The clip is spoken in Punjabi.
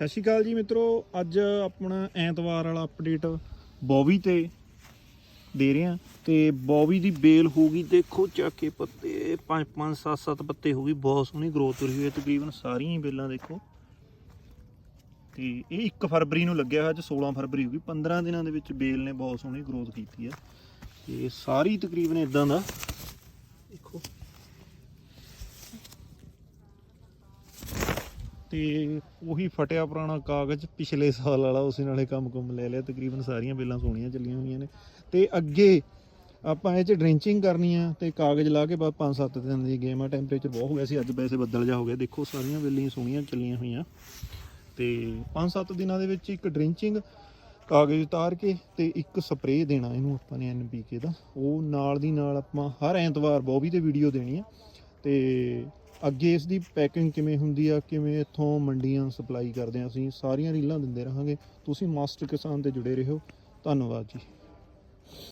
ਸਤਿ ਸ਼੍ਰੀ ਅਕਾਲ ਜੀ ਮਿੱਤਰੋ, ਅੱਜ ਆਪਣਾ ਐਤਵਾਰ ਵਾਲਾ ਅਪਡੇਟ ਬੌਬੀ ਤੇ ਦੇ ਰਹੇ ਆ ਤੇ ਬੌਬੀ ਦੀ ਬੇਲ ਹੋ ਗਈ, ਦੇਖੋ ਚੱਕ ਕੇ ਪੱਤੇ 5 5 7 7 ਪੱਤੇ ਹੋ ਗਈ, ਬਹੁਤ ਸੋਹਣੀ ਗਰੋਥ ਹੋਈ ਹੋਈ ਹੈ, ਤਕਰੀਬਨ ਸਾਰੀਆਂ ਹੀ ਬੇਲਾਂ ਦੇਖੋ। ਤੇ ਇਹ 1 ਫਰਵਰੀ ਨੂੰ ਲੱਗਿਆ ਹੋਇਆ, ਅੱਜ 16 ਫਰਵਰੀ ਹੋ ਗਈ 15 ਦਿਨਾਂ ਦੇ ਵਿੱਚ ਬੇਲ ਨੇ ਬਹੁਤ ਸੋਹਣੀ ਗਰੋਥ ਕੀਤੀ ਹੈ। ਤੇ ਸਾਰੀ ਤਕਰੀਬਨ ਇਦਾਂ ਦਾ ਤੇ ਉਹੀ ਫਟਿਆ ਪੁਰਾਣਾ ਕਾਗਜ਼ ਪਿਛਲੇ ਸਾਲ ਵਾਲਾ, ਉਸੇ ਨਾਲੇ ਕੰਮ ਕੁੰਮ ਲੈ ਲਿਆ, ਤਕਰੀਬਨ ਸਾਰੀਆਂ ਬਿੱਲਾਂ ਸੋਹਣੀਆਂ ਚੱਲੀਆਂ ਹੋਈਆਂ ਨੇ। ਤੇ ਅੱਗੇ ਆਪਾਂ ਇਹ ਚ ਡ੍ਰਿੰਚਿੰਗ ਕਰਨੀ ਆ ਤੇ ਕਾਗਜ਼ ਲਾ ਕੇ ਬਾਅਦ 5-7 ਦਿਨ ਦੀ ਗੇਮ ਆ ਟੈਂਪਰੇਚਰ ਬਹੁਤ ਹੋ ਗਿਆ ਸੀ, ਅੱਜ ਵੈਸੇ ਬੱਦਲ ਜਾ ਹੋ ਗਿਆ। ਦੇਖੋ, ਸਾਰੀਆਂ ਬਿੱਲੀਆਂ ਸੋਹਣੀਆਂ ਚੱਲੀਆਂ ਹੋਈਆਂ। ਤੇ 5-7 ਦਿਨਾਂ ਦੇ ਵਿੱਚ ਇੱਕ ਡ੍ਰਿੰਚਿੰਗ ਕਾਗਜ਼ ਉਤਾਰ ਕੇ ਤੇ ਇੱਕ ਸਪਰੇਅ ਦੇਣਾ ਇਹਨੂੰ ਆਪਾਂ ਨੇ ਐਨਪੀਕੇ ਦਾ। ਉਹ ਨਾਲ ਦੀ ਨਾਲ ਆਪਾਂ ਹਰ ਐਤਵਾਰ ਬੋਬੀ ਤੇ ਵੀਡੀਓ ਦੇਣੀ ਆ। ਤੇ ਅੱਗੇ ਇਸ ਦੀ ਪੈਕਿੰਗ ਕਿਵੇਂ ਹੁੰਦੀ ਆ, ਕਿਵੇਂ ਇੱਥੋਂ ਮੰਡੀਆਂ ਸਪਲਾਈ ਕਰਦੇ ਆ ਅਸੀਂ, ਸਾਰੀਆਂ ਰੀਲਾਂ ਦਿੰਦੇ ਰਹਾਂਗੇ। ਤੁਸੀਂ ਮਾਸਟਰ ਕਿਸਾਨ ਤੇ ਜੁੜੇ ਰਹੋ। ਧੰਨਵਾਦ ਜੀ।